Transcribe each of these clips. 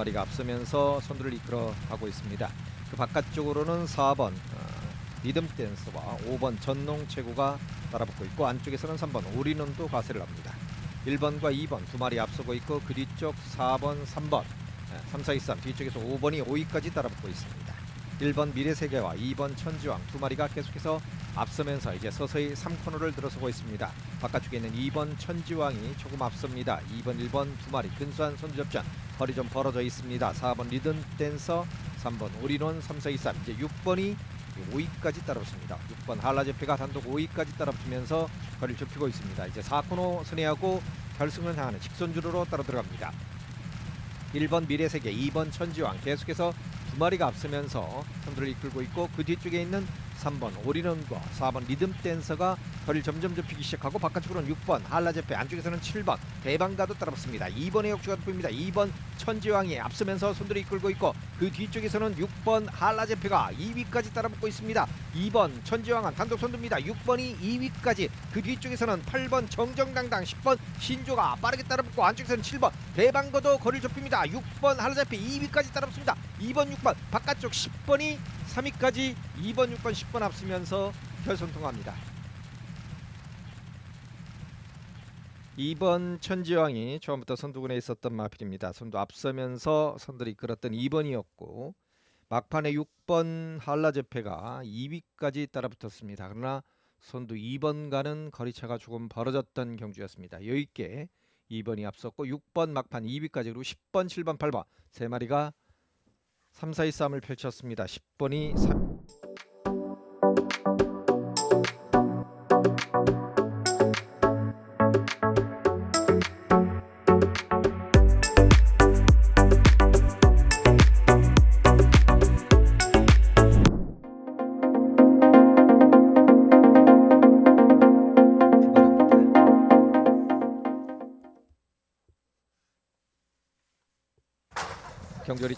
마리가 앞서면서 선두를 이끌어 가고 있습니다. 그 바깥쪽으로는 4번 어, 리듬 댄스와 5번 전농 최고가 따라붙고 있고 안쪽에서는 3번 오리논도 가세를 합니다. 1번과 2번 두 마리 앞서고 있고 그 뒤쪽 4번, 3번 3, 4, 2, 3 뒤쪽에서 5번이 5위까지 따라붙고 있습니다. 1번 미래세계와 2번 천지왕 두 마리가 계속해서 앞서면서 이제 서서히 3코너를 들어서고 있습니다. 바깥쪽에 있는 2번 천지왕이 조금 앞섭니다. 2번, 1번 두 마리 근소한 접전 거리 좀 벌어져 있습니다. 4번 리듬 댄서, 3번 오리논, 3, 4, 2, 3 이제 6번이 5위까지 따라붙습니다. 6번 한라제페가 단독 5위까지 따라붙으면서 거리를 좁히고 있습니다. 이제 4코너 선회하고 결승을 향하는 직선주로로 따라 들어갑니다. 1번 미래세계, 2번 천지왕 계속해서 두 마리가 앞서면서 선두를 이끌고 있고 그 뒤쪽에 있는 3번 오리런과 4번 리듬 댄서가 거리를 점점 좁히기 시작하고 바깥쪽으로는 6번 한라제페 안쪽에서는 7번 대방가도 따라붙습니다. 2번의 역주가 보입니다. 2번 천지왕이 앞서면서 선두를 이끌고 있고 그 뒤쪽에서는 6번 한라제페가 2위까지 따라붙고 있습니다. 2번 천지왕은 단독 선두입니다. 6번이 2위까지 그 뒤쪽에서는 8번 정정당당 10번 신조가 빠르게 따라붙고 안쪽에서는 7번 대방거도 거리를 좁힙니다. 6번 한라제페 2위까지 따라붙습니다. 2번 6번 바깥쪽 10번이 3위까지 2번 6번 10번 앞서면서 결선 통합니다. 2번 천지왕이 처음부터 선두군에 있었던 마필입니다. 선두 앞서면서 선두를 이끌었던 2번이었고 막판에 6번 한라제페가 2위까지 따라붙었습니다. 그러나 선두 2번과는 거리차가 조금 벌어졌던 경주였습니다. 여유 있게 2번이 앞섰고 6번 막판 2위까지 그리고 10번, 7번, 8번 세 마리가 3, 4, 2 싸움을 펼쳤습니다. 10번이 3...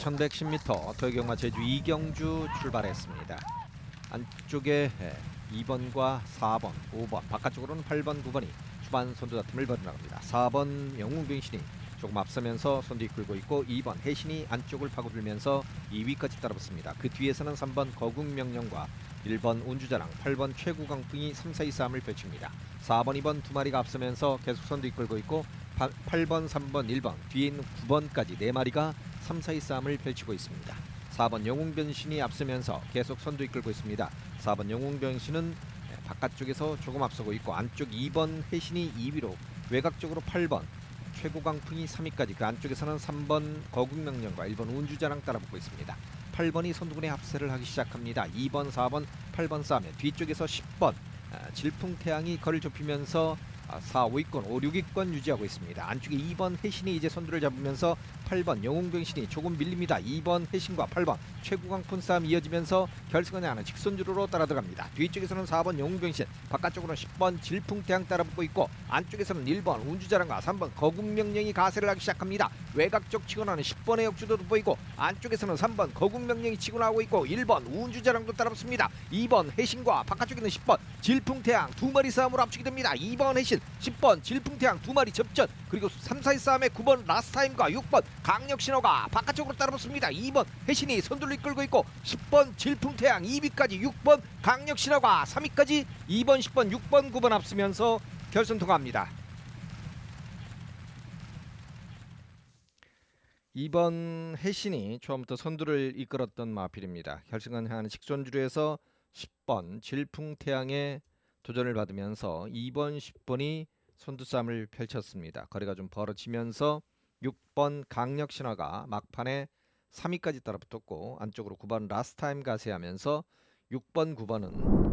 1110m 도요경마 제주 이경주 출발했습니다. 안쪽에 2번과 4번, 5번, 바깥쪽으로는 8번, 9번이 초반 선두 다툼을 벌여나갑니다. 4번 영웅병신이 조금 앞서면서 선두 이끌고 있고 2번 해신이 안쪽을 파고들면서 2위까지 따라붙습니다. 그 뒤에서는 3번 거국명령과 1번 운주자랑 8번 최구강풍이 3, 4, 2, 3을 펼칩니다. 4번, 2번 두 마리가 앞서면서 계속 선두 이끌고 있고 8번, 3번, 1번 뒤에 있는 9번까지 네 마리가 3, 4, 2 싸움을 펼치고 있습니다. 4번 영웅변신이 앞서면서 계속 선두 이끌고 있습니다. 4번 영웅변신은 바깥쪽에서 조금 앞서고 있고 안쪽 2번 해신이 2위로 외곽 쪽으로 8번 최고강풍이 3위까지 그 안쪽에서는 3번 거국명령과 1번 운주자랑 따라붙고 있습니다. 8번이 선두군의 합세를 하기 시작합니다. 2번, 4번, 8번 싸움에 뒤쪽에서 10번 아, 질풍태양이 거리를 좁히면서 4, 5위권, 5, 6위권 유지하고 있습니다. 안쪽에 2번 해신이 이제 선두를 잡으면서 8번 영웅병신이 조금 밀립니다. 2번 해신과 8번 최구강푼 싸움 이어지면서 결승을 향하는 직선주로로 따라 들어갑니다. 뒤쪽에서는 4번 영웅병신, 바깥쪽으로는 10번 질풍태양 따라붙고 있고 안쪽에서는 1번 운주자랑과 3번 거국명령이 가세를 하기 시작합니다. 외곽 쪽 치고 나는 10번의 역주도 돋보이고 안쪽에서는 3번 거국명령이 치고 나오고 있고 1번 운주자랑도 따라붙습니다. 2번 해신과 바깥쪽에 있는 10번 질풍태양 두 마리 싸움으로 앞서게 됩니다. 2번 해신 10번 질풍태양 두 마리 접전 그리고 3, 4, 2 싸움에 9번 라스타임과 6번 강력신호가 바깥쪽으로 따라붙습니다. 2번 해신이 선두를 이끌고 있고 10번 질풍태양 2위까지 6번 강력신호가 3위까지 2번 10번 6번 9번 앞서면서 결선 통합니다. 2번 해신이 처음부터 선두를 이끌었던 마필입니다. 결승은 향하는 직선주로에서 10번 질풍태양의 도전을 받으면서 2번 10번이 선두 싸움을 펼쳤습니다. 거리가 좀 벌어지면서 6번 강력신화가 막판에 3위까지 따라붙었고 안쪽으로 9번 라스타임 가세하면서 6번 9번은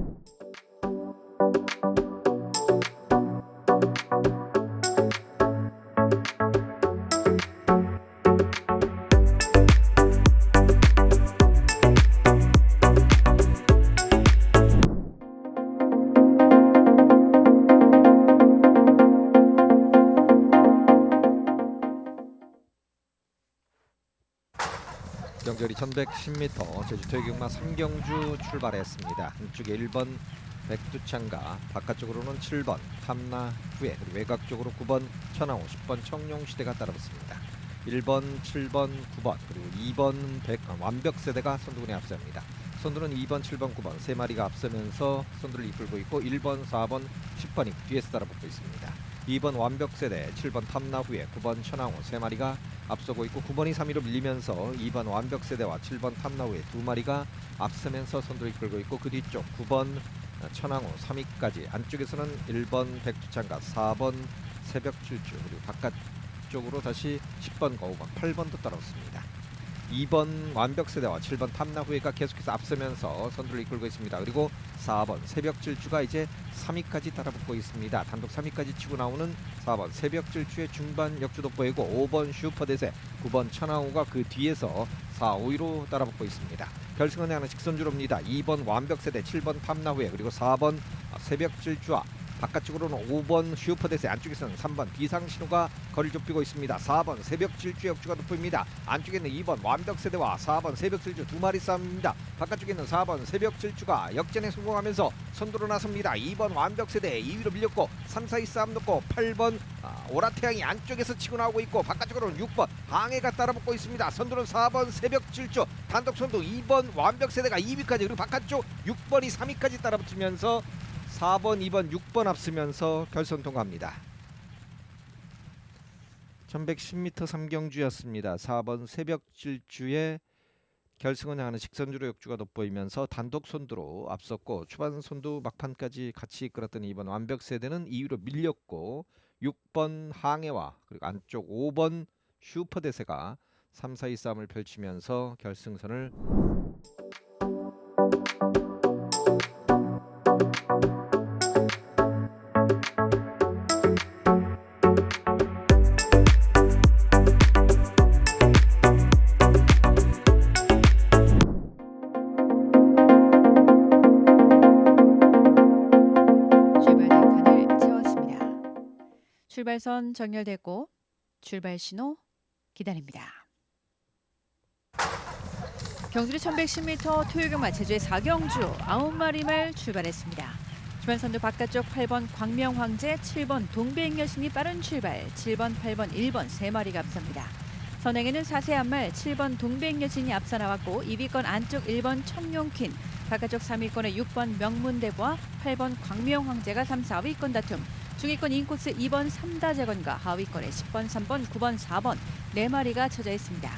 경절이 1110m 제주 토요경마 삼경주 출발했습니다. 한쪽에 1번 백두창가 바깥쪽으로는 7번 탐나 후에 그리고 외곽 쪽으로 9번 천하호 10번 청룡시대가 따라붙습니다. 1번, 7번, 9번 그리고 2번 백, 아, 완벽 세대가 선두군에 앞서합니다. 선두는 2번, 7번, 9번 세 마리가 앞서면서 선두를 이끌고 있고 1번, 4번, 10번이 뒤에서 따라붙고 있습니다. 2번 완벽 세대, 7번 탐나 후에 9번 천왕호 세 마리가 앞서고 있고 9번이 3위로 밀리면서 2번 완벽 세대와 7번 탐나 후에 두 마리가 앞서면서 선두를 이끌고 있고 그 뒤쪽 9번 천왕호 3위까지 안쪽에서는 1번 백두창가 4번 새벽 출주 그리고 바깥쪽으로 다시 10번과 5번 8번도 따라왔습니다. 2번 완벽 세대와 7번 탐나 후회가 계속해서 앞서면서 선두를 이끌고 있습니다. 그리고 4번 새벽 질주가 이제 3위까지 따라붙고 있습니다. 단독 3위까지 치고 나오는 4번 새벽 질주의 중반 역주도 보이고 5번 슈퍼대세 9번 천하우가 그 뒤에서 4, 5위로 따라붙고 있습니다. 결승은 하나 직선주로입니다. 2번 완벽 세대 7번 탐나 후회 그리고 4번 새벽 질주와 바깥쪽으로는 5번 슈퍼데스 안쪽에서는 3번 비상신호가 거리를 좁히고 있습니다. 4번 새벽 질주 역주가 돋보입니다. 안쪽에는 2번 완벽 세대와 4번 새벽 질주 두 마리 싸움입니다. 바깥쪽에는 4번 새벽 질주가 역전에 성공하면서 선두로 나섭니다. 2번 완벽 세대 2위로 밀렸고 3, 4위 싸움 놓고 8번 아, 오라태양이 안쪽에서 치고 나오고 있고 바깥쪽으로는 6번 항해가 따라붙고 있습니다. 선두는 4번 새벽 질주 단독 선두 2번 완벽 세대가 2위까지 그리고 바깥쪽 6번이 3위까지 따라붙으면서 4번, 2번, 6번 앞서면서 결선 통과합니다. 1110m 삼경주였습니다. 4번 새벽 질주의 결승을 향하는 직선주로 역주가 돋보이면서 단독 선두로 앞섰고 초반 선두 막판까지 같이 이끌었던 2번 완벽 세대는 2위로 밀렸고 6번 항해와 그리고 안쪽 5번 슈퍼 대세가 3, 4위 싸움을 펼치면서 결승선을 출발선 정렬됐고 출발 신호 기다립니다. 경주리 1110m 토요경마 제주의 4경주 9마리 말 출발했습니다. 주변선두 바깥쪽 8번 광명황제, 7번 동백여신이 빠른 출발, 7번, 8번, 1번 세 마리가 앞섭니다. 선행에는 사세한 말 7번 동백여신이 앞서 나왔고 2위권 안쪽 1번 청룡퀸, 바깥쪽 3위권의 6번 명문대과 8번 광명황제가 3, 4위권 다툼, 중위권 인코스 2번 삼다재건과 하위권의 10번, 3번, 9번, 4번 네 마리가 쳐져 있습니다.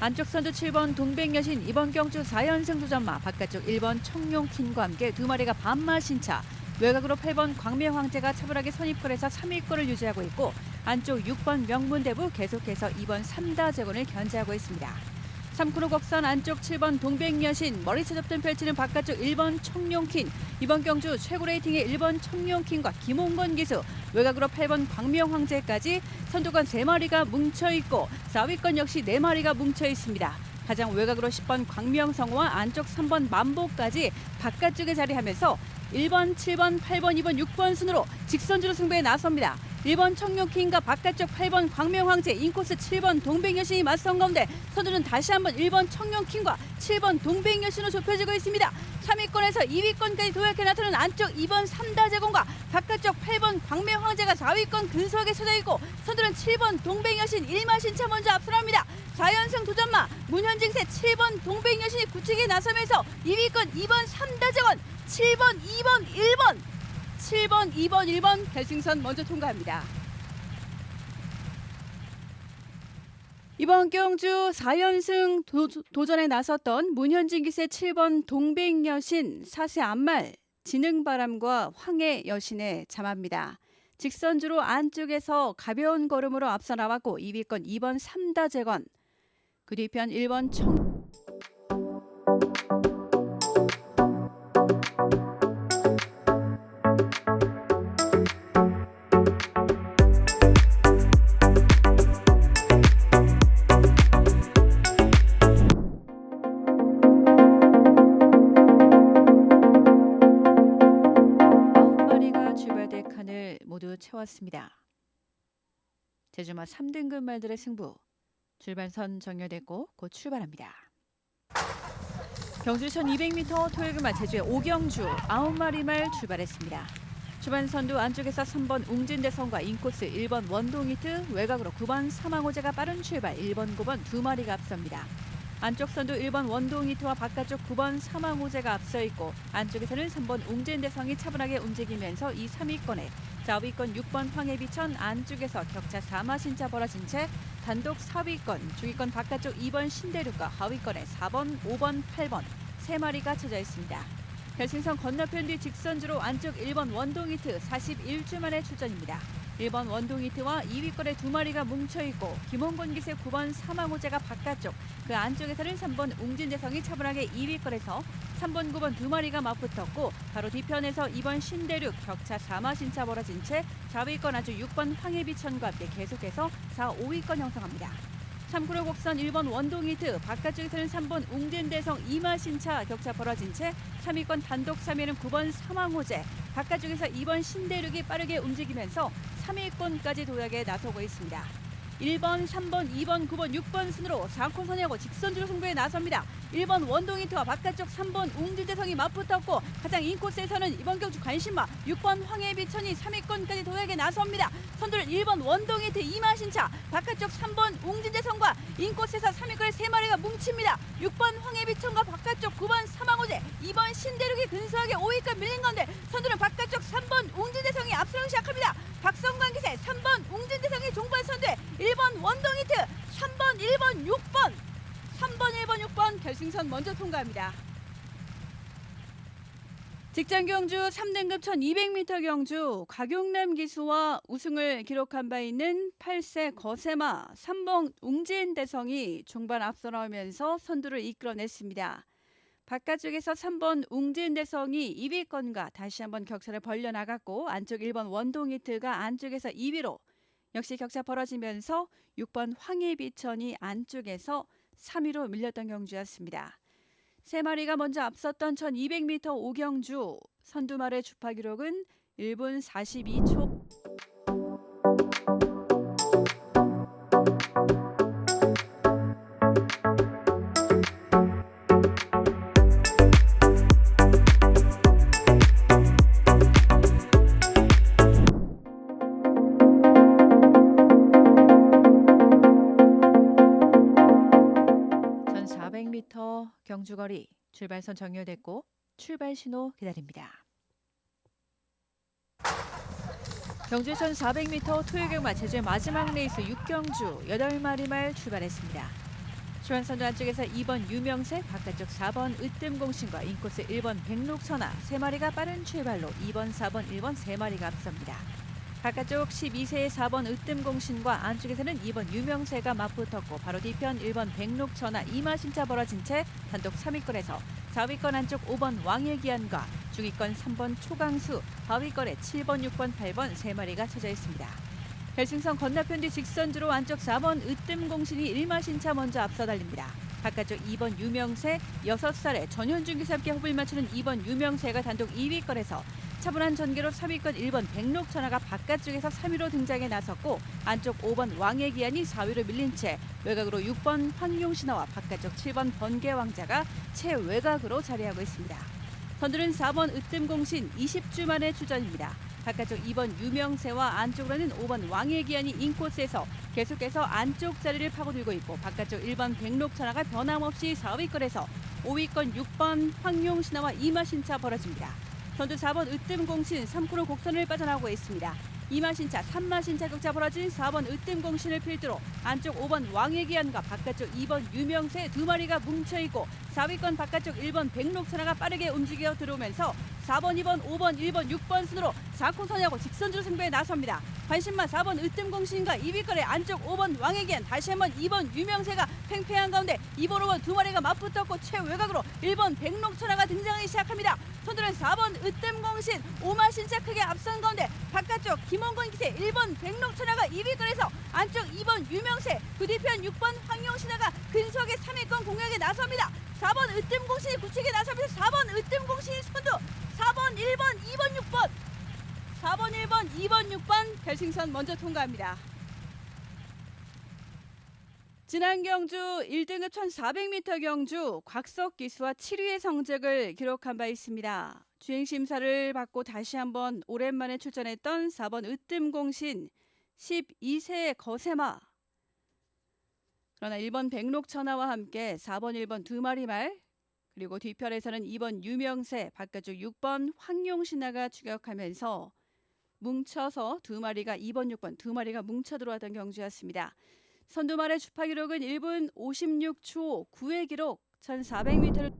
안쪽 선두 7번 동백여신 이번 경주 4연승 도전마 바깥쪽 1번 청룡킨과 함께 두 마리가 반마 신차 외곽으로 8번 광명황제가 차분하게 선입권에서 3위권을 유지하고 있고 안쪽 6번 명문대부 계속해서 2번 삼다재건을 견제하고 있습니다. 3코너 곡선 안쪽 7번 동백여신 머리채 접전 펼치는 바깥쪽 1번 청룡킨 이번 경주 최고 레이팅의 1번 청룡킨과 김홍건 기수 외곽으로 8번 광명황제까지 선두권 3마리가 뭉쳐있고 4위권 역시 4마리가 뭉쳐있습니다. 가장 외곽으로 10번 광명성호와 안쪽 3번 만보까지 바깥쪽에 자리하면서 1번, 7번, 8번, 2번, 6번 순으로 직선주로 승부에 나섭니다. 1번 청룡킹과 바깥쪽 8번 광명황제, 인코스 7번 동백여신이 맞선 가운데 선두는 다시 한번 1번 청룡킹과 7번 동백여신으로 좁혀지고 있습니다. 3위권에서 2위권까지 도약해 나타나는 안쪽 2번 삼다제공과 바깥쪽 8번 광명황제가 4위권 근소하게 쳐져 있고 선두는 7번 동백여신 1마신차 먼저 앞서갑니다. 4연승 도전마 문현징세 7번 동백여신이 굳히게 나서면서 2위권 2번 삼다제건 7번 2번 1번 7번, 2번, 1번 결승선 먼저 통과합니다. 이번 경주 4연승 도, 전에 나섰던 문현진 기세 7번 동백 여신 사세 안말 지능바람과 황해 여신의 자마입니다. 직선주로 안쪽에서 가벼운 걸음으로 앞서 나왔고 2위권 2번 삼다재건 그 뒤편 1번 청 모두 채웠습니다. 제주마 3등급 말들의 승부 출발선 정렬됐고 곧 출발합니다. 경주 1200m 토요일마 제주의 오경주 9마리 말 출발했습니다. 주반 선두 안쪽에서 3번 웅진대성과 인코스 1번 원동이트 외곽으로 9번 사망호제가 빠른 출발 1번 9번 두 마리가 앞섭니다. 안쪽 선두 1번 원동이트와 바깥쪽 9번 사망호제가 앞서 있고 안쪽에서는 3번 웅진대성이 차분하게 움직이면서 이 3위권에 좌위권 6번 황해비천 안쪽에서 격차 4마 신차 벌어진 채 단독 4위권, 중위권 바깥쪽 2번 신대륙과 하위권에 4번, 5번, 8번 세 마리가 쳐져 있습니다. 결승선 건너편 뒤 직선주로 안쪽 1번 원동이트 41주 만에 출전입니다. 1번 원동이트와 2위권에 두 마리가 뭉쳐있고 김홍곤 기세 9번 사망호제가 바깥쪽 그 안쪽에서는 3번 웅진대성이 차분하게 2위권에서 3번 9번 두 마리가 맞붙었고 바로 뒤편에서 2번 신대륙 격차 4마신차 벌어진 채 4위권 아주 6번 황해비천과 함께 계속해서 4, 5위권 형성합니다. 3km 곡선 1번 원동이트 바깥쪽에서는 3번 웅진대성 이마신차 격차 벌어진 채 3위권 단독 3위는 9번 사망호제 바깥쪽에서 2번 신대륙이 빠르게 움직이면서 3위권까지 도약에 나서고 있습니다. 1번, 3번, 2번, 9번, 6번 순으로 4코선이하고 직선주로 승부에 나섭니다. 1번 원동이트와 바깥쪽 3번 웅진대성이 맞붙었고 가장 인코스에서는 이번 경주 관심마 6번 황해비천이 3위권까지 도약에 나섭니다. 선두를 1번 원동이트 이마신차 바깥쪽 3번 웅진대성과 인코스에서 3위권의 세 마리가 뭉칩니다. 6번 황해비천과 바깥쪽 9번 사망호제 2번 신대륙이 근소하게 5위권 밀린 가운데 선두는 바깥쪽 3번 웅진대성이 앞서기 시작합니다. 박성관 기세 3번 웅진대성이 종반 선두에 1번 원동이트 3번 1번 6번 3번 1번 6번 결승선 먼저 통과합니다. 직장 경주 3등급 1200m 경주 곽용남 기수와 우승을 기록한 바 있는 8세 거세마 3번 웅진 대성이 중반 앞서 나오면서 선두를 이끌어냈습니다. 바깥쪽에서 3번 웅진 대성이 2위권과 다시 한번 격차를 벌려나갔고 안쪽 1번 원동이트가 안쪽에서 2위로 역시 격차 벌어지면서 6번 황해비천이 안쪽에서 3위로 밀렸던 경주였습니다. 세 마리가 먼저 앞섰던 1200m 오경주 선두 말의 주파 기록은 1분 42초 출발선 정렬됐고 출발 신호 기다립니다. 경주 전 400m 토요경마 제주의 마지막 레이스 6경주 8마리 말 출발했습니다. 주한선두 안쪽에서 2번 유명세, 바깥쪽 4번 으뜸공신과 인코스 1번 백록천하 세 마리가 빠른 출발로 2번, 4번, 1번 세 마리가 앞섭니다. 바깥쪽 12세의 4번 으뜸공신과 안쪽에서는 2번 유명세가 맞붙었고 바로 뒤편 1번 백록천하 이마신차 벌어진 채 단독 3위권에서 4위권 안쪽 5번 왕예기안과 중위권 3번 초강수, 하위권에 7번, 6번, 8번 세 마리가 쳐져 있습니다. 결승선 건너편 뒤 직선주로 안쪽 4번 으뜸공신이 1마신차 먼저 앞서 달립니다. 바깥쪽 2번 유명세, 6살의 전현준 기사 함께 호흡을 맞추는 2번 유명세가 단독 2위권에서 차분한 전개로 3위권 1번 백록천하가 바깥쪽에서 3위로 등장해 나섰고 안쪽 5번 왕의기안이 4위로 밀린 채 외곽으로 6번 황용신화와 바깥쪽 7번 번개왕자가 최외곽으로 자리하고 있습니다. 선두는 4번 으뜸공신 20주 만에 출전입니다. 바깥쪽 2번 유명세와 안쪽으로는 5번 왕의기안이 인코스에서 계속해서 안쪽 자리를 파고들고 있고 바깥쪽 1번 백록천하가 변함없이 4위권에서 5위권 6번 황용신화와 이마신차 벌어집니다. 선두 4번 으뜸공신 3km 곡선을 빠져나오고 있습니다. 이마신차, 3마신차 격차 벌어진 4번 으뜸공신을 필두로 안쪽 5번 왕의기안과 바깥쪽 2번 유명세 두 마리가 뭉쳐있고 4위권 바깥쪽 1번 백록천하가 빠르게 움직여 들어오면서 4번, 2번, 5번, 1번, 6번 순으로 4코선하고 직선주로 승부에 나섭니다. 관심마 4번 으뜸공신과 2위권의 안쪽 5번 왕의기안 다시 한번 2번 유명세가 팽팽한 가운데 2번, 5번 두 마리가 맞붙었고 최외곽으로 1번 백록천하가 등장하기 시작합니다. 선두는 4번 으뜸공신 오마신차 크게 앞선 가운데 바깥쪽 김원건 기세 1번 백록천하가 2위권에서 안쪽 2번 유명세 그 뒤편 6번 황용신하가 근소하게 3위권 공략에 나섭니다. 4번 으뜸공신이 굳히게 나서면서 4번 으뜸공신이 선두 4번 1번 2번 6번 4번 1번 2번 6번 결승선 먼저 통과합니다. 지난 경주 1등급 1400m 경주 곽석 기수와 7위의 성적을 기록한 바 있습니다. 주행 심사를 받고 다시 한번 오랜만에 출전했던 4번 으뜸공신 12세의 거세마. 그러나 1번 백록천하와 함께 4번 1번 두 마리 말 그리고 뒤편에서는 2번 유명세 바깥쪽 6번 황용신하가 추격하면서 뭉쳐서 두 마리가 2번 6번 두 마리가 뭉쳐 들어왔던 경주였습니다. 선두말의 주파 기록은 1분 56초 9의 기록 1400m를